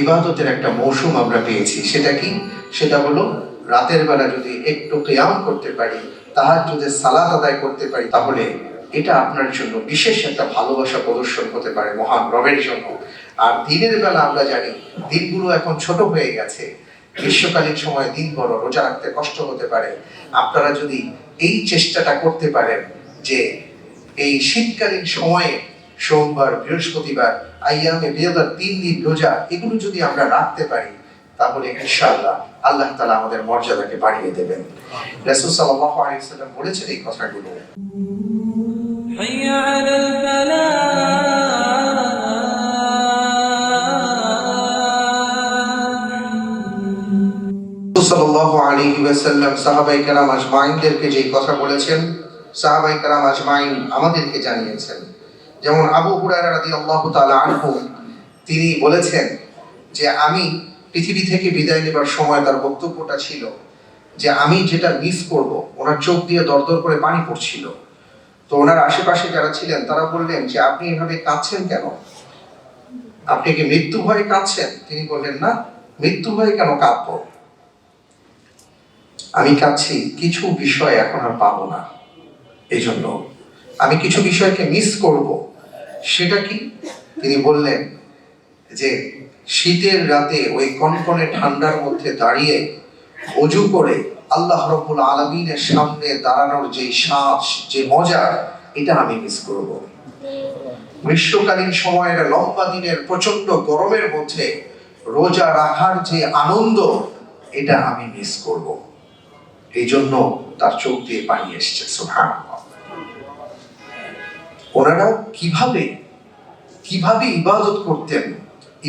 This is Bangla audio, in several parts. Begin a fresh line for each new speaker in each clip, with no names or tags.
ইবাদতের একটা মৌসুম আমরা পেয়েছি। সেটা কি? সেটা হলো রাতের বেলা যদি একটু কেয়াম করতে পারি, তাহার যদি সালাদ আদায় করতে পারি, তাহলে এটা আপনার জন্য বিশেষ একটা ভালোবাসা প্রদর্শন হতে পারে মহান রবের জন্য। আর দিনের বেলা আমরা জানি, দিনগুলো এখন ছোট হয়ে গেছে। গ্রীষ্মকালীন সময় দিন বড়, রোজা রাখতে কষ্ট হতে পারে। আপনারা যদি এই চেষ্টাটা করতে পারেন যে এই শীতকালীন সময়ে সোমবার, বৃহস্পতিবার আইয়ামে বেদার তিন দিন রোজা এগুলো যদি আমরা রাখতে পারি তাহলে ইনশাআল্লাহ আল্লাহ তাআলা আমাদের মর্যাদাকে বাড়িয়ে দেবেন রাসূল সাল্লাল্লাহু আলাইহি ওয়াসাল্লাম বলেছেন এই কথাগুলো
حي على الفلاح
সাল্লাল্লাহু আলাইহি ওয়াসাল্লাম সাহাবায়ে কেরাম আজমাইনদেরকে যে কথা বলেছেন সাহাবায়ে কেরাম আজমাইন আমাদেরকে জানিয়েছেন যেমন আবু হুরায়রা রাদিয়াল্লাহু তাআলা আনহু, তিনি বলেছেন যে আমি পৃথিবী থেকে বিদায় নেবার সময় তার বক্তব্যটা ছিল যে আমি যেটা মিস করব, ওনার চোখ দিয়ে দরদর করে পানি পড়ছিল। তো ওনার আশেপাশে যারা ছিলেন, তারা বললেন যে আপনি এভাবে কাঁদছেন কেন? আপনি কি মৃত্যু ভয়ে কাঁদছেন? তিনি বললেন, না, মৃত্যু ভয়ে কেন কাঁদবো? আমি কাঁদছি, কিছু বিষয় এখন আর পাবো না। এই জন্য আমি কিছু বিষয়কে মিস করব। সেটা কি? তিনি বললেন যে, শীতের রাতে ওই কনকনে ঠান্ডার মধ্যে দাঁড়িয়ে অজু করে আল্লাহ রব্বুল আলমিনের সামনে দাঁড়ানোর যে শ্বাস যে মজা, এটা আমি মিস করব। গ্রীষ্মকালীন সময়ের লম্বা দিনের প্রচণ্ড গরমের মধ্যে রোজা রাখার যে আনন্দ, এটা আমি মিস করব। এই জন্য তার চোখ দিয়ে পানি এসছে, সুবহানাল্লাহ। ওনারা কীভাবে কীভাবে ইবাদত করতেন?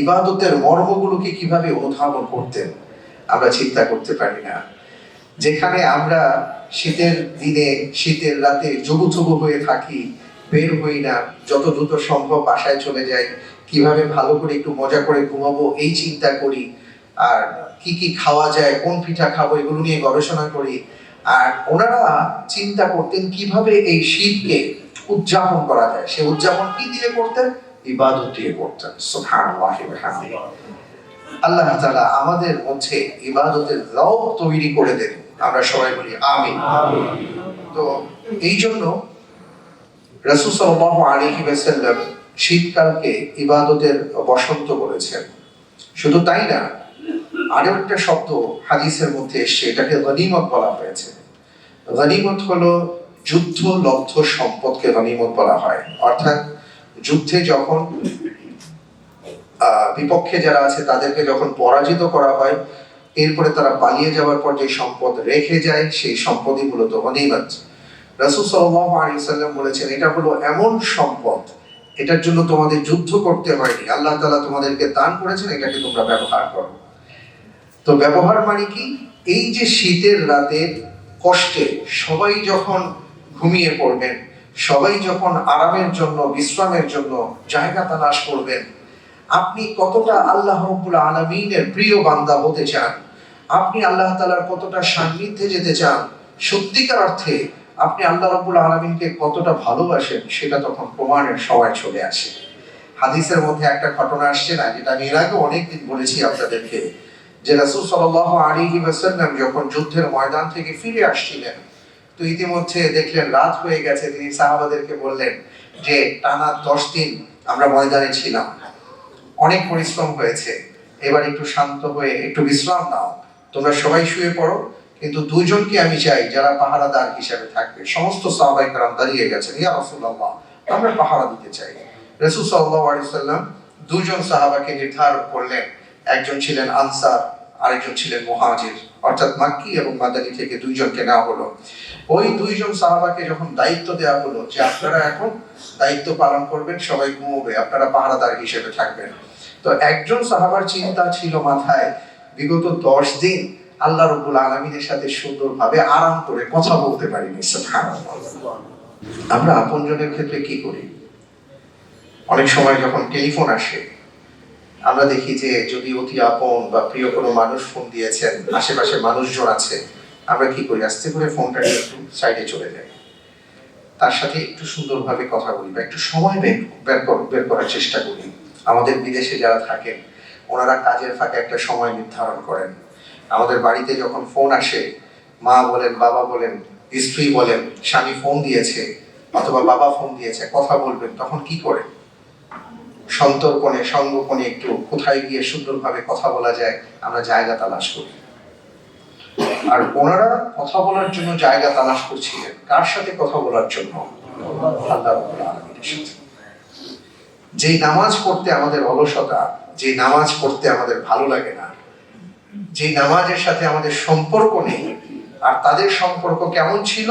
ইবাদতের মর্মগুলোকে কীভাবে অনুধাবন করতেন? আমরা চিন্তা করতে পারি না। যেখানে আমরা শীতের দিনে, শীতের রাতে জবুথবু হয়ে থাকি, বের হই না, যত দ্রুত সম্ভব বাসায় চলে যাই, কীভাবে ভালো করে একটু মজা করে ঘুমাবো, এই চিন্তা করি। আর কি কি খাওয়া যায়, কোন পিঠা খাব, এগুলো নিয়ে গবেষণা করি। আর ওনারা চিন্তা করতেন কীভাবে এই শীতকে উদযাপন করা যায়। সে উদযাপন কি দিয়ে করতেন? ইবাদত দিয়ে করতেন। সুবহানাল্লাহি ওয়া আল্লাহ তাআলা আমাদের মধ্যে ইবাদতের রব তৈরি করে দেন। আমরা সবাই বলি আমিন। তো এই জন্য রাসূল সাল্লাল্লাহু আলাইহি ওয়াসাল্লাম শীতকালকে ইবাদতের বসন্ত বলেছেন। শুধু তাই না আরও একটা শব্দ হাদিসের মধ্যে এসছে এটাকে গনিমত বলা হয়েছে। গনিমত হলো যুদ্ধ লব্ধ সম্পদকে গনিমত বলা হয়। অর্থাৎ যুদ্ধে যখন বিপক্ষে যারা আছে তাদেরকে যখন পরাজিত করা হয়, এরপরে তারা পালিয়ে যাওয়ার পর যে সম্পদ রেখে যায়, সেই সম্পদই মূলত গনিমত। রাসূল সাল্লাল্লাহু আলাইহি সাল্লাম বলেছেন, এটা হলো এমন সম্পদ, এটার জন্য তোমাদের যুদ্ধ করতে হয়নি। আল্লাহ তাআলা তোমাদেরকে দান করেছেন, এটাকে তোমরা ব্যবহার করো। তো ব্যবহার মানে কি? এই যে শীতের রাতে কষ্টে সবাই যখন ঘুমিয়ে পড়বেন। সবাই যখন আরামের জন্য, বিশ্রামের জন্য জায়গা তালাশ করবেন, আপনি কতটা আল্লাহ রব্বুল আলমিনের প্রিয় বান্দা হতে চান, আপনি আল্লাহ তালার কতটা সান্নিধ্যে যেতে চান, সত্যিকার অর্থে আপনি আল্লাহ রব্বুল আলমিনকে কতটা ভালোবাসেন, সেটা তখন প্রমাণের সবাই চলে আসে। হাদিসের মধ্যে একটা ঘটনা আসছে না, যেটা আমি এর আগে অনেকদিন বলেছি আপনাদেরকে, যে রাসূল সাল্লাল্লাহু আলাইহি ওয়াসাল্লাম যখন যুদ্ধের ময়দান থেকে ফিরে আসছিলেন তো ইতিমধ্যে দেখলেন, রাত হয়ে গেছে, তিনি সাহাবাদেরকে বললেন যে, টানা দশ দিন আমরা ময়দানে ছিলাম। অনেক পরিশ্রম হয়েছে। এবার একটু শান্ত হয়ে একটু বিশ্রাম নাও। তোমরা সবাই শুয়ে পড়ো, কিন্তু দুজনকে আমি চাই যারা পাহারাদার হিসেবে থাকবে। সমস্ত সাহাবাই কারাম দাঁড়িয়ে গেছেন, ইয়া রাসূলুল্লাহ, আমরা পাহারা দিতে চাই। রাসূল সাল্লাল্লাহু আলাইহি সাল্লাম দুজন সাহাবাকে নির্ধারণ করলেন। একজন ছিলেন আনসার আরেকজন ছিলেন মুহাজির, অর্থাৎ মাক্কি এবং মাদানী থেকে দুইজনকে নেওয়া হলো। ওই দুইজন সাহাবাকে যখন দায়িত্ব দেওয়া হলো যে আপনারা এখন দায়িত্ব পালন করবেন, সবাই ঘুমোবে, আপনারা পাহারাদার হিসেবে থাকবেন। তো একজন সাহাবার চিন্তা ছিল মাথায়, বিগত দশ দিন আল্লাহ রবুল আলমিনের সাথে সুন্দরভাবে আরাম করে কথা বলতে পারিনি। আমরা আপনজনের ক্ষেত্রে কি করি? অনেক সময় যখন টেলিফোন আসে আমরা দেখি যে যদি অতি আপন বা প্রিয় কোনো মানুষ ফোন দিয়েছেন, আশেপাশে মানুষজন আছে, আমরা কি করি? আস্তে করে ফোনটা একটু সাইডে চলে যাই। তার সাথে একটু সুন্দরভাবে কথা বলি বা একটু সময় বের বের কর- বের করার চেষ্টা করি। আমাদের বিদেশে যারা থাকেন, ওনারা কাজের ফাঁকে একটা সময় নির্ধারণ করেন। আমাদের বাড়িতে যখন ফোন আসে, মা বলেন, বাবা বলেন, স্ত্রী বলেন, স্বামী ফোন দিয়েছে অথবা বাবা ফোন দিয়েছে, কথা বলবেন, তখন কি করে সন্তর্পণে, সঙ্গোপনে একটু কোথায় গিয়ে সুন্দরভাবে কথা বলা যায়, আমরা জায়গা তালাশ করি। আর ওনারা কথা বলার জন্য জায়গা তালাশ করছিলেন। কার সাথে কথা বলার জন্য? যেই নামাজ পড়তে আমাদের অলসতা যে নামাজ পড়তে আমাদের ভালো লাগে না যে নামাজের সাথে আমাদের সম্পর্ক নেই, আর তাদের সম্পর্ক কেমন ছিল?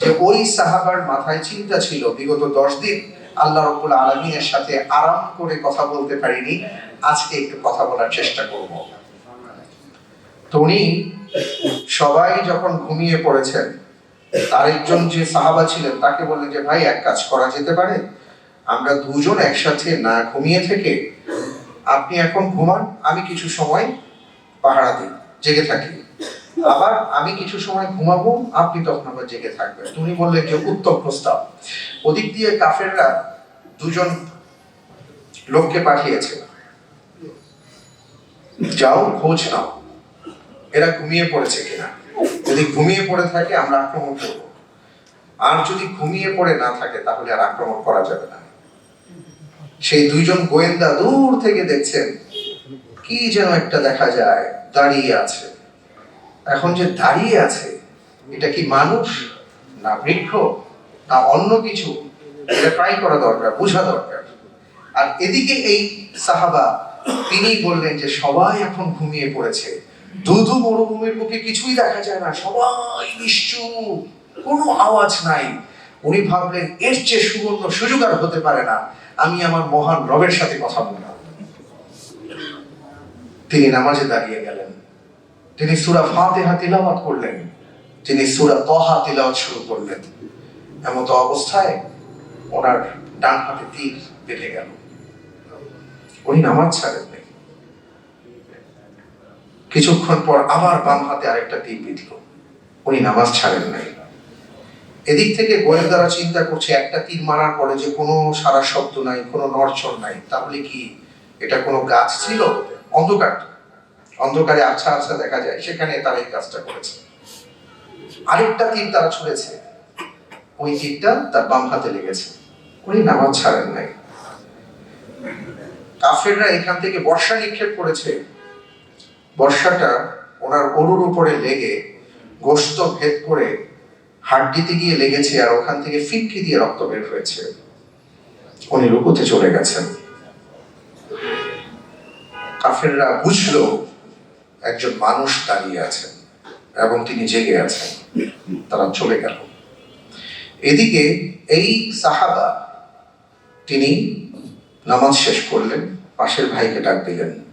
যে ওই সাহাবার মাথায় চিন্তা ছিল, বিগত দশ দিন আল্লাহ রব্বুল আলমিনের সাথে আরাম করে কথা বলতে পারিনি। আজকে একটু কথা বলার চেষ্টা করব। তো সবাই যখন ঘুমিয়ে পড়েছেন তার একজন যে সাহাবা ছিলেন, তাকে বললেন যে, ভাই, এক কাজ করা যেতে পারে। আমরা দুজন একসাথে না ঘুমিয়ে থেকে আপনি এখন ঘুমান, আমি কিছু সময় পাহারা দিই, জেগে থাকি। আবার আমি কিছু সময় ঘুমাবো, আপনি তখন আবার জেগে থাকবেন। তুমি বললেন যে উত্তম প্রস্তাব। ওদিক দিয়ে কাফেররা দুজন লোককে পাঠিয়েছে। যাও, খোঁজ নাও। এরা ঘুমিয়ে পড়েছে কিনা। যদি ঘুমিয়ে পড়ে থাকে, আমরা আক্রমণ করব। আর যদি ঘুমিয়ে পড়ে না থাকে, তাহলে আর আক্রমণ করা যাবে না। সেই দুইজন গোয়েন্দা দূর থেকে দেখছেন, কি যেন একটা দেখা যায়, দাঁড়িয়ে আছে। এখন যে দাঁড়িয়ে আছে, এটা কি মানুষ না বৃক্ষ? না অন্য কিছু? এটা ট্রাই করা দরকার, বোঝা দরকার। আর এদিকে এই সাহাবা, তিনি বললেন যে সবাই এখন ঘুমিয়ে পড়েছে। দুধু মরুভূমির বুকে কিছুই দেখা যায় না, সবাই নিশ্চুপ, কোনো আওয়াজ নাই। উনি ভাবলেন, এর চেয়ে সুবর্ণ সুযোগ আর হতে পারে না, আমি আমার মহান রবের সাথে কথা বললাম। তিনি নামাজে দাঁড়িয়ে গেলেন। তিনি সুরা ফাতেহা তিলাওয়াত করলেন। তিনি সুরা তহা তিলাওয়াত শুরু করলেন। এমত অবস্থায় ওনার ডান হাতে তীর বেঁধে গেল। উনি নামাজ ছাড়েন নাই। কিছুক্ষণ পর আবার বাম হাতে আরেকটা তীর বিঁধল। উনি নামাজ ছাড়েন নাই। এদিক থেকে গোয়েন্দারা চিন্তা করছে, একটা তীর মারার পরে যে কোনো সারা শব্দ নাই, কোনো নড়চড় নাই, তাহলে কি এটা কোনো গাছ ছিল? অন্ধকার। অন্ধকারে আচ্ছা আচ্ছা দেখা যায়, সেখানে তারা এই কাজটা করেছে। আরেকটা তীর তারা ছুঁড়েছে। ওই তীরটা তার বাম হাতে লেগেছে। উনি নামাজ ছাড়েন নাই। কাফেররা এখান থেকে বর্ষা নিক্ষেপ করেছে। বর্ষাটা ওনার অরুর উপরে লেগে গোস্ত ভেদ করে হাড্ডিতে গিয়ে লেগেছে আর ওখান থেকে ফিটকি দিয়ে রক্ত বের হয়েছে। উনি রুকুতে চলে গেছেন। কাফেররা বুঝলো একজন মানুষ দাঁড়িয়ে আছেন এবং তিনি জেগে আছেন। তারা চলে গেল। এদিকে এই সাহাবা, তিনি নামাজ শেষ করলেন, পাশের ভাইকে ডাক দিলেন।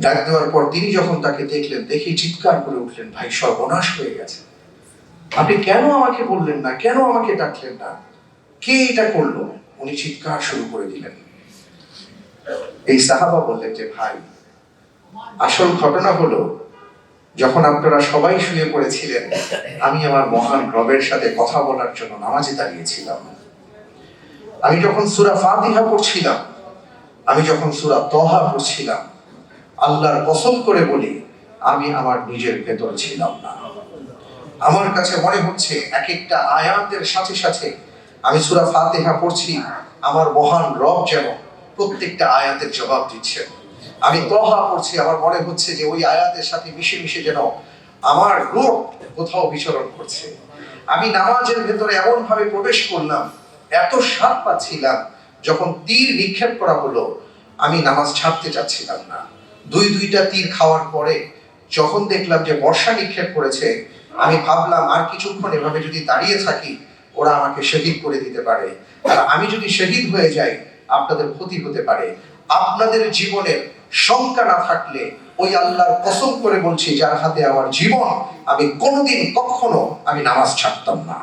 ডাক দেওয়ার পর তিনি যখন তাকে দেখলেন, দেখে চিৎকার করে উঠলেন, ভাই, সর্বনাশ হয়ে গেছে। আপনি কেন আমাকে বললেন না? কেন আমাকে ডাকলেন না? কে এটা করল? উনি চিৎকার শুরু করে দিলেন। এই সাহাবা বললেন যে, ভাই আসল ঘটনা হলো, যখন আপনারা সবাই শুয়ে পড়েছিলেন, আমি আমার মহান রবের সাথে কথা বলার জন্য নামাজে দাঁড়িয়েছিলাম। আমি যখন সুরা ফাতিহা পড়ছিলাম, আমি যখন সুরা তহা পড়ছিলাম, আল্লাহর কসম করে বলি, আমি আমার নিজের ভেতর ছিলাম না। আমার কাছে মনে হচ্ছে এক একটা আয়াতের সাথে সাথে আমি সুরা ফাতিহা পড়ছি, আমার মহান রব যেন প্রত্যেকটা আয়াতের জবাব দিচ্ছেন। আমি তহা পড়ছি, আমার মনে হচ্ছে যে ওই আয়াতের সাথে মিশে মিশে যেন আমার রূপ কোথাও বিচরণ করছে। আমি নামাজের ভেতরে এমন ভাবে প্রবেশ করলাম, এত স্বাদ পাচ্ছিলাম, যখন তীর নিক্ষেপ করা হলো, আমি নামাজ ছাড়তে চাচ্ছিলাম না। দুই দুইটা তীর খাওয়ার পরে যখন দেখলাম যে বর্ষা নিক্ষেপ করেছে, আমি ভাবলাম, আর কিছুক্ষণ এভাবে যদি দাঁড়িয়ে থাকি, ওরা আমাকে শহীদ করে দিতে পারে। আর আমি যদি শহীদ হয়ে যাই, আপনাদের ক্ষতি হতে পারে। আপনাদের জীবনের শঙ্কা না থাকলে ওই আল্লাহর কসম করে বলছি, যার হাতে আমার জীবন, আমি কোনোদিন কখনো আমি নামাজ ছাড়তাম না।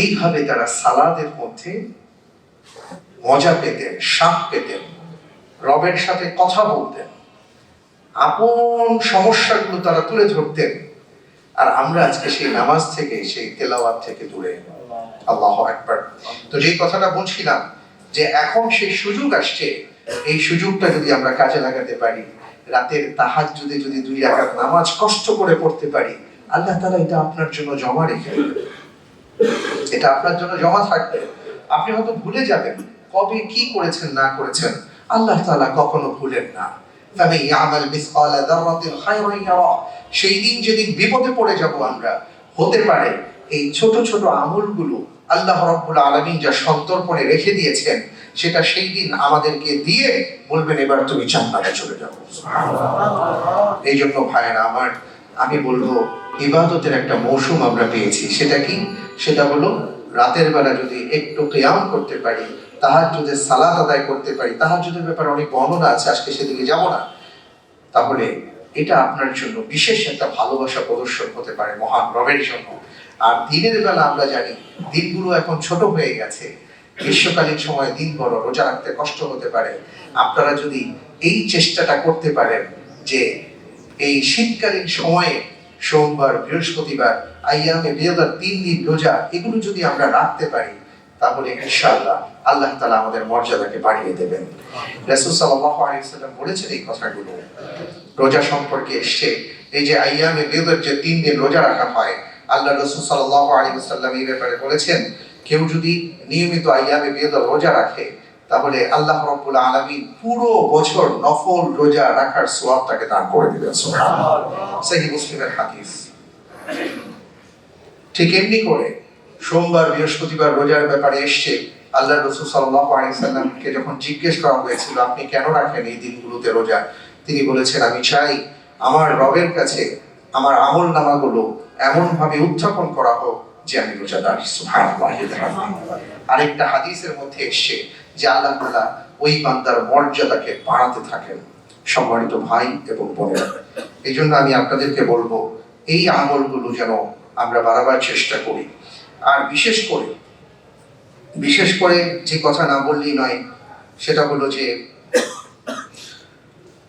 এইভাবে তারা সালাদের মধ্যে মজা পেতেন সাপ পেতেন, রবের সাথে কথা বলতেন, আপন সমস্যাগুলো তারা তুলে ধরতেন। আর আমরা আজকে সেই নামাজ থেকে, সেই তেলাওয়াত থেকে দূরে। আল্লাহ একবার তো যেই কথাটা বলছিলাম যে এখন সেই সুযোগ আসছে, এই সুযোগটা যদি আমরা কাজে লাগাতে পারি, রাতের তাহার যদি যদি দুই রাখার নামাজ কষ্ট করে পড়তে পারি, আল্লাহ তালা এটা আপনার জন্য জমা রেখে এটা আপনার জন্য জমা থাকবে। আপনি হয়তো ভুলে যাবেন, কবে কি করেছেন, না করেছেন, আল্লাহ তালা কখনো ভুলেন না। তবে ইয়ামাল মিসকাল দারাতিন খায়রান ইয়ারা, সেই দিন যেদিন বিপদে পড়ে যাব আমরা, হতে পারে এই ছোট ছোট আমলগুলো আল্লাহ রাব্বুল আলামিন যা সন্তর্পণে রেখে দিয়েছেন, সেটা সেই দিন আমাদেরকে দিয়ে বলবেন, এবার তুমি জান্নাতে চলে যাও। এই জন্য ভাইয়েরা, আমার, আমি বলব, ইবাদতের একটা মৌসুম আমরা পেয়েছি। সেটা কি? সেটা হলো, রাতের বেলা যদি একটু কিয়াম করতে পারি তাহার যদি সালাত আদায় করতে পারি তাহার যদি ব্যাপারে অনেক বর্ণনা আছে, আজকে সেদিকে যাব না। তাহলে এটা আপনার জন্য বিশেষ একটা ভালোবাসা প্রদর্শন হতে পারে মহান রবের জন্য। আর দিনের বেলা আমরা জানি দিনগুলো এখন ছোট হয়ে গেছে। গ্রীষ্মকালীন সময় দিন বড়, রোজা রাখতে কষ্ট হতে পারে। আপনারা যদি এই চেষ্টাটা করতে পারেন যে এই শীতকালীন সময়ে, সোমবার, বৃহস্পতিবার আইয়ামে বেদার, তিন দিন রোজা, এগুলো যদি আমরা রাখতে পারি, তাহলে ইনশাআল্লাহ আল্লাহ তালা আমাদের মর্যাদাকে বাড়িয়ে দেবেন। রাসূল বলেছেন এই কথাগুলো। রোজা সম্পর্কে এসছে। এই যে আইয়ামে বেদার যে তিন দিন রোজা রাখা হয় আল্লাহ রাসূল সাল্লাল্লাহু আলাইহি সাল্লাম এই ব্যাপারে বলেছেন কেউ যদি নিয়মিত আইয়ামে রোজা রাখে তাহলে আল্লাহ রাব্বুল আলামিন পুরো বছর নফল রোজা রাখার সওয়াব তাকে দান করে দিবেন। সহিহ মুসলিমের হাদিস। ঠিক এমনি করে সোমবার বৃহস্পতিবার রোজার ব্যাপারে এসছে আল্লাহ রসুল সাল্লাল্লাহু আলাইহি সাল্লামকে যখন জিজ্ঞেস করা হয়েছিল আপনি কেন রাখেন এই দিনগুলোতে রোজা? তিনি বলেছেন আমি চাই আমার রবের কাছে আমার আমল নামাগুলো এমন ভাবে উত্থাপন করা হোক যে আমি রোজাদার আরেকটা হাদিসের মধ্যে এসছে যে আল্লাহ ওই বান্দার মর্যাদাকে বাড়াতে থাকেন সম্মানিত ভাই এবং বোনেরা। এই জন্য আমি আপনাদেরকে বলব, এই আমলগুলো যেন আমরা বাড়াবার চেষ্টা করি। আর বিশেষ করে বিশেষ করে যে কথা না বললেই নয়, সেটা হলো যে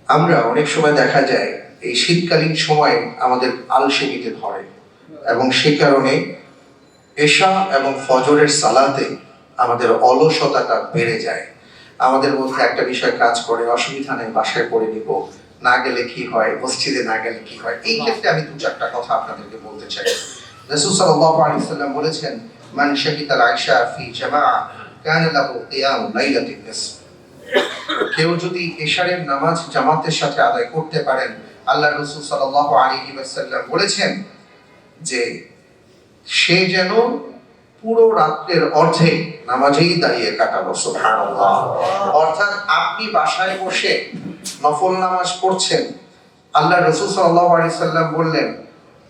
আমরা অনেক সময় দেখা যায়, এই শীতকালীন সময়ে আমাদের আলসেমিতে ধরে। এবং সে কারণে এশা এবং ফজরের সালাতে আমাদের অলসতাটা বেড়ে যায়। আমাদের মধ্যে একটা বিষয় কাজ করে, অসুবিধা নেই, বাসায় পড়ে নিব। না গেলে কি হয়? মসজিদে না গেলে কি হয়? এই ক্ষেত্রে আমি দু চারটা কথা আপনাদেরকে বলতে চাই। রাসূল সাল্লাল্লাহু আলাইহি সাল্লাম বলেছেন, মান শাহিদাল আয়শা ফি জামাআ, কানা লাহু কিয়াম লাইলাতিন কেউ যদি এশারের নামাজ জামাতের সাথে আদায় করতে পারেন, আল্লাহ রাসূল সাল্লাল্লাহু আলাইহি ওয়াসাল্লাম বলেছেন যে সে যেন পুরো রাত্রের অর্ধে নামাজেই দাঁড়িয়ে কাটালো, সুবহানাল্লাহ। অর্থাৎ আপনি বাসায় বসে নফল নামাজ পড়ছেন। আল্লাহ রসুল সাল্লাল্লাহু আলাইহি সাল্লাম বললেন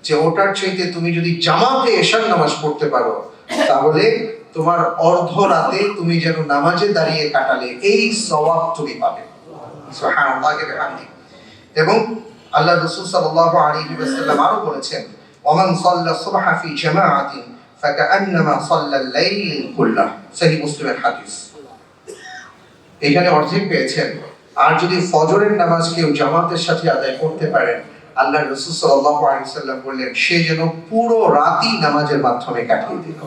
যে, ওটার চাইতে তুমি যদি জামাতে এশার নামাজ পড়তে পারো, তাহলে তোমার অর্ধ রাতে তুমি যেন নামাজে দাঁড়িয়ে কাটালে, এই সওয়াব তুমি পাবে। এবং আল্লাহ রসুল সাল্লাল্লাহু আলাইহি ওয়াসাল্লাম আরও বলেছেন ওমান সাল্লা সুবহা ফি জামাআতিন ফাকান্নামা সাল্লা আল-লাইল কুল্লাহ সহিহ মুসলিমের হাদিস। এখানে অর্ধেক পেয়েছেন। আর যদি ফজরের নামাজ কেউ জামাতের সাথে আদায় করতে পারেন আল্লাহ রসুল সাল্লাল্লাহু আলাইহি সাল্লাম বললেন, সে যেন পুরো রাতই নামাজের মাধ্যমে কাটিয়ে দিল।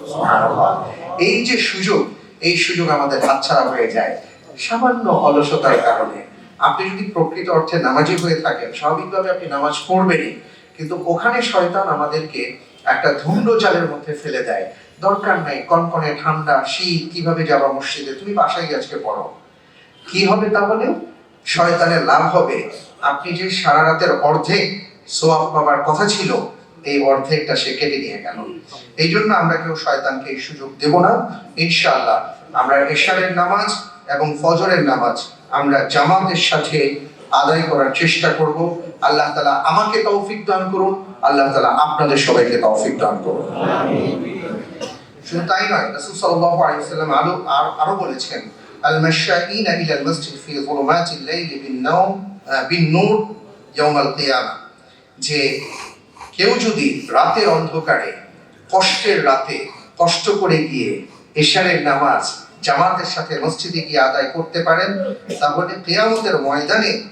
এই যে সুযোগ, এই সুযোগ আমাদের হাতছাড়া হয়ে যায় সামান্য অলসতার কারণে। আপনি যদি প্রকৃত অর্থে নামাজি হয়ে থাকেন, স্বাভাবিকভাবে আপনি নামাজ পড়বেনই। কিন্তু ওখানে শয়তান আমাদেরকে একটা ধুন্ড জালের মধ্যে ফেলে দেয়। দরকার নাই, কনকনে ঠান্ডা, শীত, কীভাবে যাবা মসজিদে? তুমি বাসায় আজকে পড়ো। কি হবে তাহলে শয়তানের লাভ হবে। আপনি যে সারা রাতের অর্ধেক সোয়াব পাবার কথা ছিল, এই অর্ধেকটা সে কেটে নিয়ে গেল। এই জন্য আমরা কেউ শয়তানকে এই সুযোগ দেব না। ইনশাআল্লাহ, আমরা এশারের নামাজ এবং ফজরের নামাজ আমরা জামাতের সাথে আদায় করার চেষ্টা করব। আল্লাহ তালা আমাকে তৌফিক দান করুন, আল্লাহ তালা আপনাদের সবাইকে তৌফিক দান করুন। শুধু তাই নয়, রাসূল সাল্লাল্লাহু আলাইহি ওয়াসাল্লাম আরও আর- বলেছেন আল মাশাইন ইলা আল মসজিদ ফি যুলুমাতিল লাইল বিন নাওম বিন নূর যে কেউ যদি রাতের অন্ধকারে, কষ্টের রাতে, কষ্ট করে গিয়ে এশারের নামাজ জামাতের সাথে মসজিদে গিয়ে আদায় করতে পারেন, তাহলে কিয়ামতের ময়দানে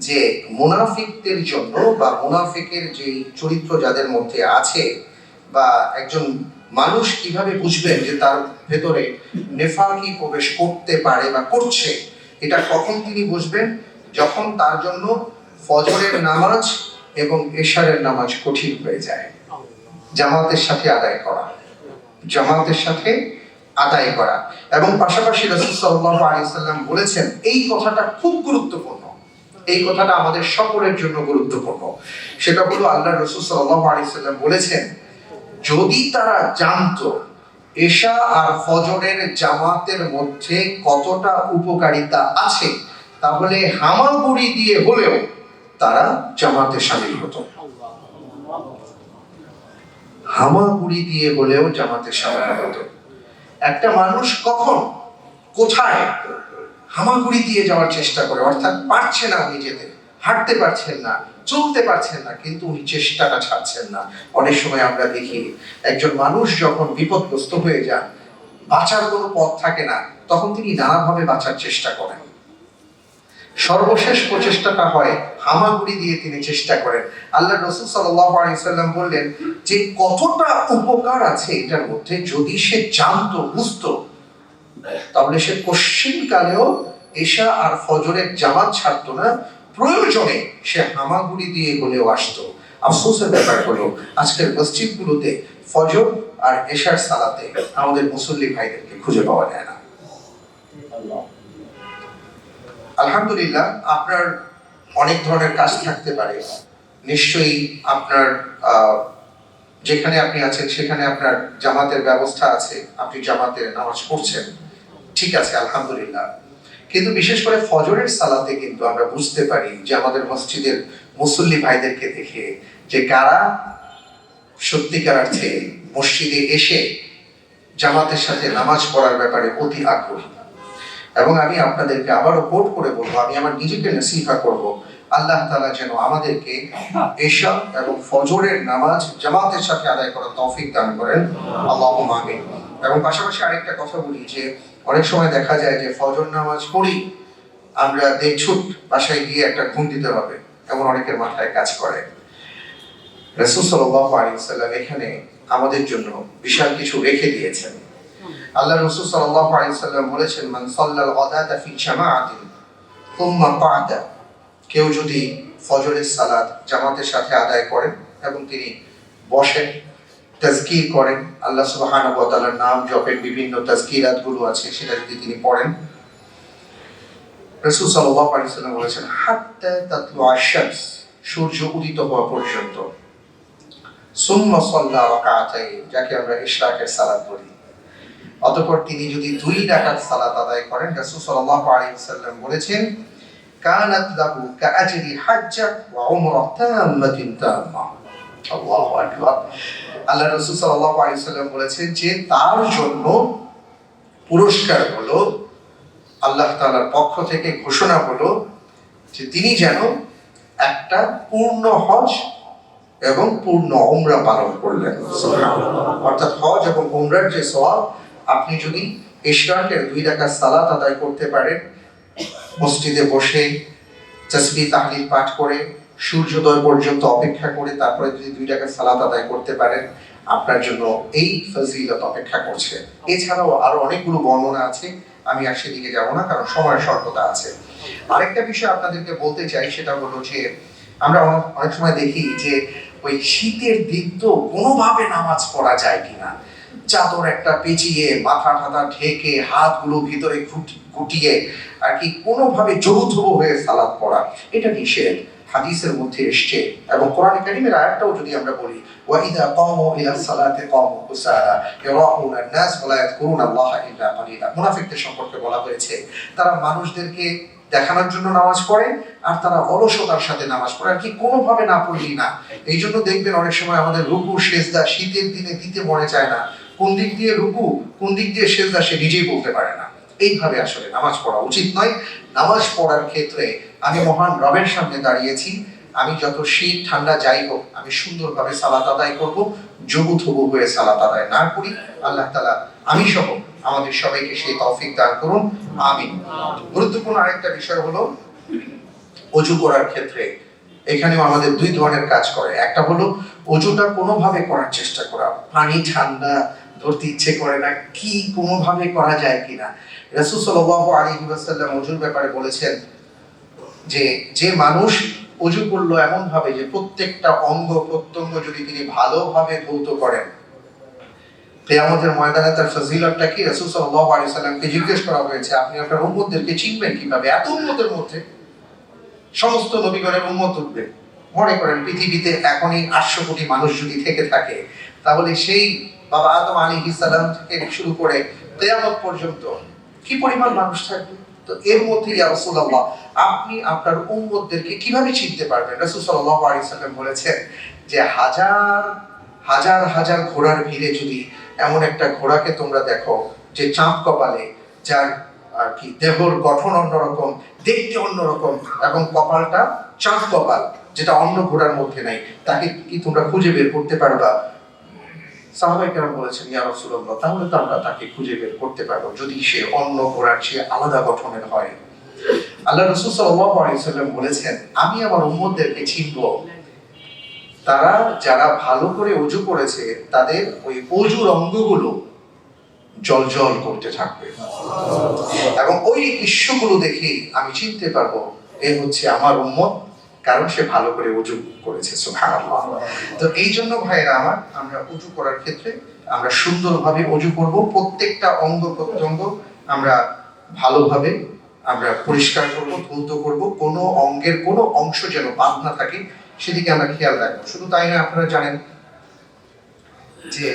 যে মুনাফিকদের জন্য বা মুনাফিকের যে চরিত্র যাদের মধ্যে আছে বা একজন মানুষ কীভাবে বুঝবেন যে তার ভেতরে নেফাকি প্রবেশ করতে পারে বা করছে, এটা কখন তিনি বুঝবেন? যখন তার জন্য ফজরের নামাজ এবং এশারের নামাজ কঠিন হয়ে যায়। জামাতের সাথে আদায় করা, জামাতের সাথে আদায় করা। এবং পাশাপাশি রসুল আলাইহি সাল্লাম বলেছেন, এই কথাটা খুব গুরুত্বপূর্ণ। এই কথাটা আমাদের সকলের জন্য গুরুত্বপূর্ণ। সেটা হলো আল্লাহ রসুল সাল্লাল্লাহু আলাইহি সাল্লাম বলেছেন, যদি তারা জানতো এশা আর ফজরের জামাতের মধ্যে কতটা উপকারিতা আছে, তাহলে হামাগুড়ি দিয়ে হলেও তারা জামাতে সামিল হতো। হামাগুড়ি দিয়ে হলেও জামাতে সামিল হতো। একটা মানুষ কখন, কোথায় হামাগুড়ি দিয়ে যাওয়ার চেষ্টা করে, অর্থাৎ পারছে না উনি যেতে, হাঁটতে পারছেন না, চলতে পারছেন না, কিন্তু উনি চেষ্টাটা ছাড়ছেন না। অনেক সময় আমরা দেখি, একজন মানুষ যখন বিপদগ্রস্ত হয়ে যান, বাঁচার কোনো পথ থাকে না, তখন তিনি নানাভাবে বাঁচার চেষ্টা করেন। সর্বশেষ প্রচেষ্টাটা হয়, হামাগুড়ি দিয়ে তিনি চেষ্টা করেন। আল্লাহ রসুল সাল্লাম বললেন, যে কতটা উপকার আছে এটার মধ্যে, যদি সে জানতো, বুঝতো তাহলে সে কশ্চিন কালেও এশা আর ফজরের জামাত ছাড়তো না। প্রয়োজনে সে হামাগুড়ি দিয়ে হলেও আসতো। আফসোসের ব্যাপার হলো, আজকের মসজিদগুলোতে ফজর আর এশার সালাতে আমাদের মুসল্লি ভাইদেরকে খুঁজে পাওয়া যায় না। আলহামদুলিল্লাহ, আপনার অনেক ধরনের কাজ থাকতে পারে। নিশ্চয়ই আপনার যেখানে আপনি আছেন, সেখানে আপনার জামাতের ব্যবস্থা আছে। আপনি জামাতের নামাজ পড়ছেন। ঠিক আছে, আলহামদুলিল্লাহ। কিন্তু বিশেষ করে ফজরের সালাতে কিন্তু আমরা বুঝতে পারি যে আমাদের মসজিদের মুসল্লি ভাইদেরকে দেখে যে কারা সত্যিকার অর্থে মসজিদে এসে জামাতের সাথে নামাজ পড়ার ব্যাপারে অতি আগ্রহী। এবং আমি আপনাদেরকে আবারও কোট করে বলব, আমি আমার নিজেকে নসিহা করব, আল্লাহ তালা যেন আমাদেরকে এশা এবং ফজরের নামাজ জামাতের সাথে আদায় করার তৌফিক দান করেন। আল্লাহ আমিন। এবং পাশাপাশি আরেকটা কথা বলি যে অনেক সময় দেখা যায় যে ফজর নামাজ পড়ি, আমরা দেখছুট বাসায় গিয়ে একটা ঘুম দিতে হবে, এমন অনেকের মাথায় কাজ করে। রসুল সাল্লাল্লাহু আলাইহি সাল্লাম এখানে আমাদের জন্য বিশাল কিছু রেখে দিয়েছেন। আল্লাহ রসুল সাল্লাল্লাহু আলাইহি সাল্লাম বলেছেন, মান সাল্লাল গাদাতা ফি জামাআতিন থুম্মা ক্বাদা কেউ যদি ফজরের সালাত জামাতের সাথে আদায় করেন এবং তিনি বসেন তাজকির করেন। আল্লাহ সুবহানাহু ওয়া তাআলার নাম জপেন বিভিন্ন তাজকিরাতগুলো আছে, সেটা যদি তিনি পড়েন। রাসূল সাল্লাল্লাহু আলাইহি সাল্লাম বলেছেন, হাত্তা তাতলু আশ-শামস সূর্য উদিত হওয়া পর্যন্ত। সুম্মা সাল্লা রাকাতাইন যাকে আমরা ইশরাকের সালাত বলি। অতঃপর তিনি যদি দুই রাকাত সালাত আদায় করেন, রাসূল সাল্লাল্লাহু আলাইহি সাল্লাম বলেছেন, কানাত লাহু কাআজরি হাজ্জা ওয়া উমরা তাম্মাতিন তাম্মা আল্লাহু আকবার। আল্লাহ রাসূল সাল্লাল্লাহু আলাইহি সাল্লাম বলেছেন যে তার জন্য পুরস্কার হলো আল্লাহ তাআলার পক্ষ থেকে ঘোষণা হলো যে তিনি যেন একটা পূর্ণ হজ এবং পূর্ণ ওমরা পালন করলেন। অর্থাৎ হজ এবং ওমরার যে সওয়াব আপনি যদি ইশরাকের দুই রাকাত সালাত আদায় করতে পারেন মসজিদে বসে তসবিহ তাহলিল পাঠ করে সূর্যোদয় পর্যন্ত অপেক্ষা করে তারপরে যদি দুই টাকা সালাত আদায় করতে পারেন, আপনার জন্য এই ফজিলত অপেক্ষা করছে। এছাড়াও আরও অনেকগুলো বর্ণনা আছে, আমি আর সেদিকে যাব না, কারণ সময়ের স্বল্পতা আছে। আরেকটা বিষয় আপনাদেরকে বলতে চাই, সেটা হলো যে আমরা অনেক- সময় দেখি যে ওই শীতের দিন তো কোনোভাবে নামাজ পড়া যায় কিনা। চাদর একটা পেঁচিয়ে, মাথা ঠাথা ঢেকে, হাতগুলো ভিতরে গুটিয়ে আর কি কোনোভাবে যৌথ হয়ে সালাদ পড়া, এটা নিষেধ। হাদিসের মধ্যে এসছে। এবং কোরআন একাডেমির আয়াতটাও যদি আমরা বলি ওয়াইদা কমো ইলা সালাতে কমো হুসারা ইয়ারাউন নাস ওয়া লা আল্লাহ ইল্লা কালিলা মুনাফিকদের সম্পর্কে বলা হয়েছে, তারা মানুষদেরকে দেখানোর জন্য নামাজ পড়ে, আর তারা অলসতার সাথে নামাজ পড়ে, আর কি কোনোভাবে না পড়লি না। এই জন্য দেখবেন অনেক সময় আমাদের রুকু শেষদা শীতের দিনে দিতে মনে চায় না। কোন দিক দিয়ে রুকু, কোন দিক দিয়ে শেষদা সে নিজেই বলতে পারে না। এইভাবে আসলে নামাজ পড়া উচিত নয়। নামাজ পড়ার ক্ষেত্রে আমি মহান রবের সামনে দাঁড়িয়েছি। আমি যত শীত, ঠান্ডা যাই হোক, আমি সুন্দরভাবে সালাত আদায় করব জবু থবু হয়ে সালাত আদায় না করি। আল্লাহ তালা আমি সহ আমাদের সবাইকে সেই তৌফিক দান করুন। আমিন। গুরুত্বপূর্ণ আরেকটা বিষয় হলো, অজু করার ক্ষেত্রে এখানেও আমাদের দুই ধরনের কাজ করে। একটা হলো, অজুটা কোনোভাবে করার চেষ্টা করা। পানি ঠান্ডা, ধরতে ইচ্ছে করে না, কি কোনোভাবে করা যায় কিনা। রাসূল সাল্লাল্লাহু আলাইহি ওয়াসাল্লাম অজুর ব্যাপারে বলেছেন যে যে মানুষ অজু করল এমন ভাবে যে প্রত্যেকটা অঙ্গ প্রত্যঙ্গ যদি তিনি ভালোভাবে ধৌত করেন, কেয়ামতের ময়দানে তার ফজিলতটা কি? রাসূল সাল্লাল্লাহু আলাইহি সাল্লামকে জিজ্ঞেস করা হয়েছে, আপনি আপনার উম্মতদেরকে চিনবেন কীভাবে? এত উম্মতের মধ্যে সমস্ত নবীগণের উম্মত উঠবে। মনে করেন পৃথিবীতে এখনই আটশো কোটি মানুষ যদি থেকে থাকে, তাহলে সেই বাবা আদম আলী ইসালাম থেকে শুরু করে কেয়ামত পর্যন্ত কি পরিমাণ মানুষ থাকবে? তো এর মধ্যে, ইয়া আপনি আপনার উম্মতদেরকে কীভাবে চিনতে পারবেন? রাসূল সাল্লাল্লাহু আলাইহি সাল্লাম বলেছেন যে হাজার হাজার হাজার ঘোড়ার ভিড়ে যদি এমন একটা ঘোড়াকে তোমরা দেখো যে চাঁদ কপালে, যার আর কি দেহর গঠন অন্যরকম, দেখতে অন্যরকম, এবং কপালটা চাঁদ কপাল, যেটা অন্য ঘোড়ার মধ্যে নাই, তাকে কি তোমরা খুঁজে বের করতে পারবা? সাহাবাই কেন বলেছেন, ইয়া তাহলে তো আমরা তাকে খুঁজে বের করতে পারব যদি সে অন্য ঘোড়ার চেয়ে আলাদা গঠনের হয়। আল্লাহ রসুল সাল্লাল্লাহু আলাইহি সাল্লাম বলেছেন, আমি আমার উম্মতদেরকে চিনব। তারা যারা ভালো করে অজু করেছে, তাদের ওই অজুর অঙ্গগুলো জল জল করতে থাকবে। এবং ওই দৃশ্যগুলো দেখে আমি চিনতে পারব, এ হচ্ছে আমার উম্মত কারণ সে ভালো করে উজু করেছে তো এই জন্য ভাইয়েরা আমার, আমরা উজু করার ক্ষেত্রে আমরা সুন্দরভাবে উজু করব, প্রত্যেকটা অঙ্গ প্রত্যঙ্গ আমরা ভালোভাবে আমরা পরিষ্কার করব ধৌত করব, কোনো অঙ্গের কোনো অংশ যেন বাদ না থাকে, সেদিকে আমরা খেয়াল রাখব। শুধু তাই না আপনারা জানেন যে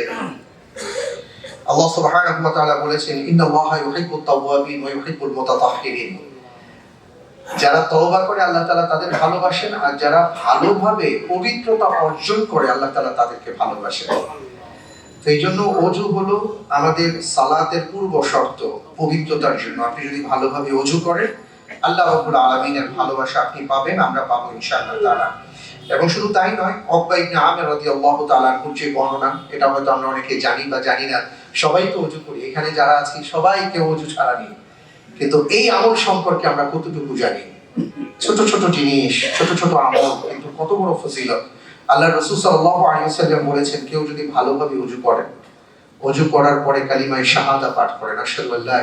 আল্লাহ সুবহানাহু ওয়া তাআলা বলেছেন, ইন্নাল্লাহা ইউহিব্বুত তাওয়াবিন ওয়া ইউহিব্বুল মুতাতাহহিরিন যারা তওবা করে আল্লাহ তালা তাদের ভালোবাসেন আর যারা ভালোভাবে পবিত্রতা অর্জন করে আল্লাহ তালা তাদেরকে ভালোবাসেন। তো এই জন্য অজু হলো আমাদের সালাতের পূর্ব শর্ত পবিত্রতার জন্য। আপনি যদি ভালোভাবে অজু করেন, আল্লাহ রাব্বুল আলামিনের ভালোবাসা আপনি পাবেন, আমরা পাবো ইনশাআল্লাহ তাআলা। এবং শুধু তাই নয় অব্বা ইবনে আমির আনহুর যে বর্ণনা, এটা হয়তো আমরা অনেকে জানি বা জানি না সবাই তো অজু করি। এখানে যারা আছি, সবাইকে অজু ছাড়া নেই কিন্তু এই আমল সম্পর্কে আমরা কতটুকু জানি? ছোট ছোট জিনিস, ছোট ছোট আমল, কিন্তু কত বড় ফজিলত। আল্লাহ রসুল সাল্লাল্লাহু আলাইহি ওয়াসাল্লাম বলেছেন, কেউ যদি ভালোভাবে অজু করেন অজু করার পরে কালিমায়ে শাহাদা পাঠ করেন আল্লা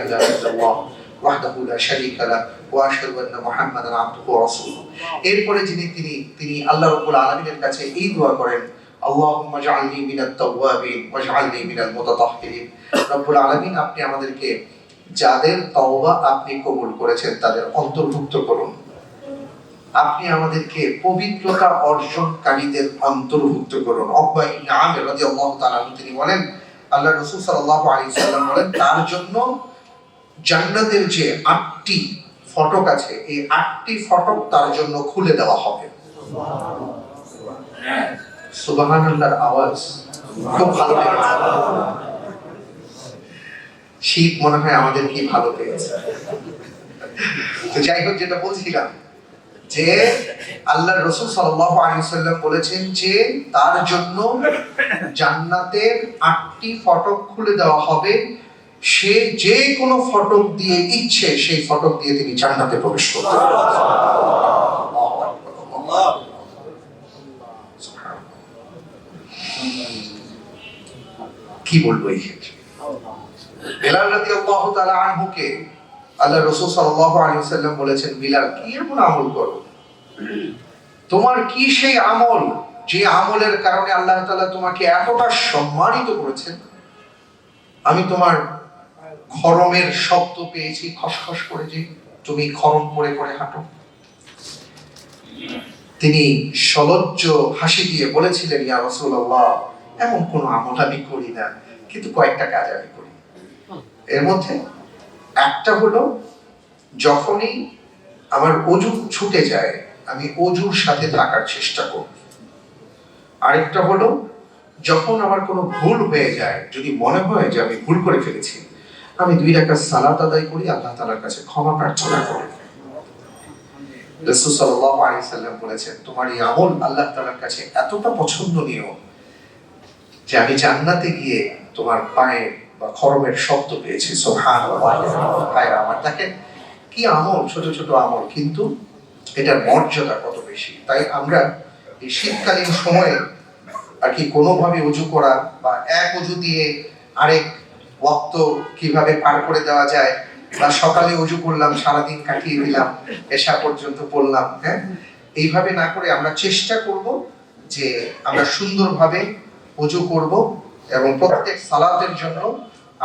ওয়াহদাহু লা শারীকা লাহ ওয়া আশহাদু আন্না মুহাম্মাদান আবদুহু ওয়া রাসূলুহু। এরপরে যিনি, তিনি তিনি আল্লাহ রাব্বুল আলামিনের কাছে এই দোয়া করেন, আল্লাহুম্মা জাআলনি মিনাত তাওয়াবিন ওয়াজআলনি মিনাল মুতাতাহহিরিন। আলামিন আপনি আমাদেরকে যাদের তওবা আপনি কবুল করেছেন, তাদের অন্তর্ভুক্ত করুন। আপনি আমাদেরকে পবিত্রতা অর্জনকারীদের অন্তর্ভুক্ত করুন। অব্বা ইবনে আমির রাদিয়াল্লাহু তিনি বলেন আল্লাহ রাসূল সাল্লাল্লাহু আলাইহি বলেন, তার জন্য জান্নাতের যে আটটি ফটক আছে, এই আটটি ফটক তার জন্য খুলে দেওয়া হবে। সুবহানাল্লাহর আওয়াজ খুব ভালো শীত মনে হয় আমাদের কি ভালো পেয়েছে। তো যাই হোক, যেটা বলছিলাম, যে আল্লাহ রসুল সাল্লাল্লাহু আলাইহি সাল্লাম বলেছেন যে তার জন্য জান্নাতের আটটি ফটক খুলে দেওয়া হবে। সে যে কোনো ফটক দিয়ে ইচ্ছে, সেই ফটক দিয়ে তিনি জান্নাতে প্রবেশ করতে কি বলব এই ক্ষেত্রে? বেলাল রাদিয়াল্লাহু তাআলা আনহুকে আল্লাহ রাসূল আলাইহি বলেছেন, বিলাল, কি এমন আমল করো? তোমার কি সেই আমল? যে আমলের কারণে আল্লাহ তাআলা তোমাকে এতটা সম্মানিত করেছেন? আমি তোমার খরমের শব্দ পেয়েছি, খসখস করে যে তুমি খরম করে করে হাঁটো। তিনি সলজ্জ হাসি দিয়ে বলেছিলেন, ইয়া রাসূলুল্লাহ, এমন কোনো আমল আমি করি না, কিন্তু কয়েকটা কাজ আমি করি। এর মধ্যে একটা হলো, যখনই আমার অজু ছুটে যায়, আমি অজুর সাথে থাকার চেষ্টা করি। আরেকটা হলো, যখন আমার কোনো ভুল হয়ে যায়, যদি মনে হয় যে আমি ভুল করে ফেলেছি, আমি দুই রাকাত সালাত আদায় করি, আল্লাহ তালার কাছে ক্ষমা প্রার্থনা করি। রসুল সাল্লাহ আলী বলেছেন, তোমার এই আমল আল্লাহ তালার কাছে এতটা পছন্দনীয় যে আমি জান্নাতে গিয়ে তোমার পায়ে বা খরমের শব্দ পেয়েছি আমার দেখেন কি আমল? ছোট ছোট আমল। কিন্তু এটার মর্যাদা কত বেশি? তাই আমরা এই শীতকালীন সময়ে আর কি কোনোভাবে উজু করা বা এক উজু দিয়ে আরেক ওয়াক্ত কীভাবে পার করে দেওয়া যায় বা সকালে উজু করলাম, সারাদিন কাটিয়ে দিলাম এসা পর্যন্ত পড়লাম হ্যাঁ? এইভাবে না করে আমরা চেষ্টা করব যে আমরা সুন্দরভাবে উজু করব এবং প্রত্যেক সালাতের জন্য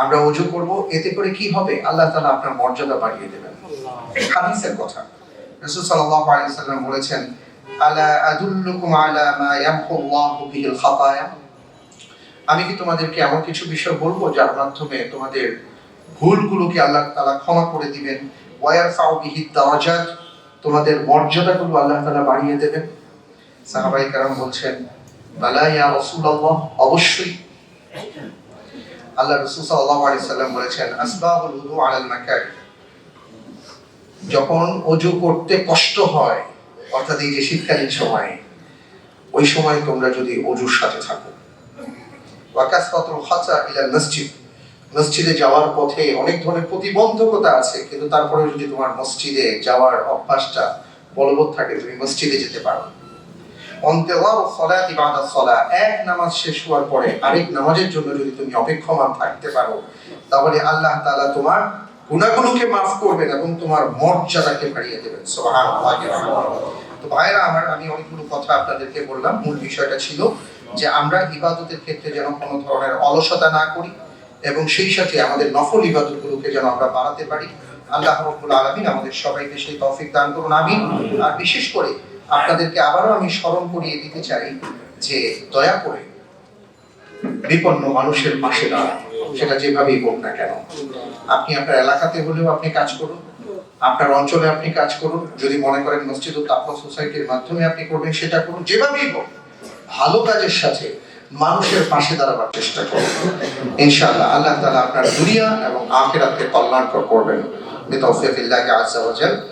আমরা উজু করব এতে করে কি হবে? আল্লাহ তাআলা আপনার মর্যাদা বাড়িয়ে দেবেন। হাদিসের কথা। রাসূল সাল্লাল্লাহু আলাইহি সাল্লাম বলেছেন আলা আদুল্লুকুম আলা মা ইয়ামহুল্লাহু বিহিল খাতায়া? আমি কি তোমাদেরকে এমন কিছু বিষয় বলব যার মাধ্যমে তোমাদের ভুলগুলোকে আল্লাহ তাআলা ক্ষমা করে দিবেন? ওয়ায়ারফাউ বিহি দারাজাত তোমাদের মর্যাদাগুলো আল্লাহ তাআলা বাড়িয়ে দেবেন। সাহাবাই কারাম বলছেন বালা ইয়া রাসূলুল্লাহ অবশ্যই। আল্লাহ রাসূল সাল্লাল্লাহু আলাইহি সাল্লাম বলেছেন, আসবাবুল উযু আলাল মাকারি যখন অজু করতে কষ্ট হয়, অর্থাৎ এই যে শীতকালীন সময়ে, ওই সময় তোমরা যদি অজুর সাথে থাকো। ওয়াকাসরাতুল খাচা ইলা মসজিদ। মসজিদে যাওয়ার পথে অনেক ধরনের প্রতিবন্ধকতা আছে, কিন্তু তারপরে যদি তোমার মসজিদে যাওয়ার অভ্যাসটা বলবৎ থাকে, তুমি মসজিদে যেতে পারো অন্তেওয়ার সলাতি বাদা সলা। এক নামাজ শেষ হওয়ার পরে আরেক নামাজের জন্য যদি তুমি অপেক্ষমান থাকতে পারো, তাহলে আল্লাহ তাআলা তোমার গুণাগুলোকে মাফ করবেন এবং তোমার মর্যাদাকে বাড়িয়ে দেবেন। সুবহানাল্লাহ। তো ভাইরা আমার, আমি অনেকগুলো কথা আপনাদেরকে বললাম। মূল বিষয়টা ছিল যে আমরা ইবাদতের ক্ষেত্রে যেন কোনো ধরনের অলসতা না করি এবং সেই সাথে আমাদের নফল ইবাদতগুলোকে যেন আমরা বাড়াতে পারি। আল্লাহ রব্বুল আলামিন আমাদের সবাইকে সেই তৌফিক দান করুন। আমিন। আর বিশেষ করে আপনাদেরকে আবারও আমি স্মরণ করিয়ে দিতে চাই যে দয়া করে বিপন্ন মানুষের পাশে দাঁড়ান। সেটা যেভাবেই হোক না কেন। আপনি আপনার এলাকাতে হলেও আপনি কাজ করুন। আপনার অঞ্চলে আপনি কাজ করুন। যদি মনে করেন মসজিদ ও তাকওয়া সোসাইটির মাধ্যমে আপনি করবেন, সেটা করুন। যেভাবেই হোক, ভালো কাজের সাথে মানুষের পাশে দাঁড়াবার চেষ্টা করুন। ইনশাআল্লাহ আল্লাহ তাআলা আপনার দুনিয়া এবং আখিরাতকে কল্যাণকর করবেন। বিতৌফিকিল্লাহি আযজা ওয়া জাল।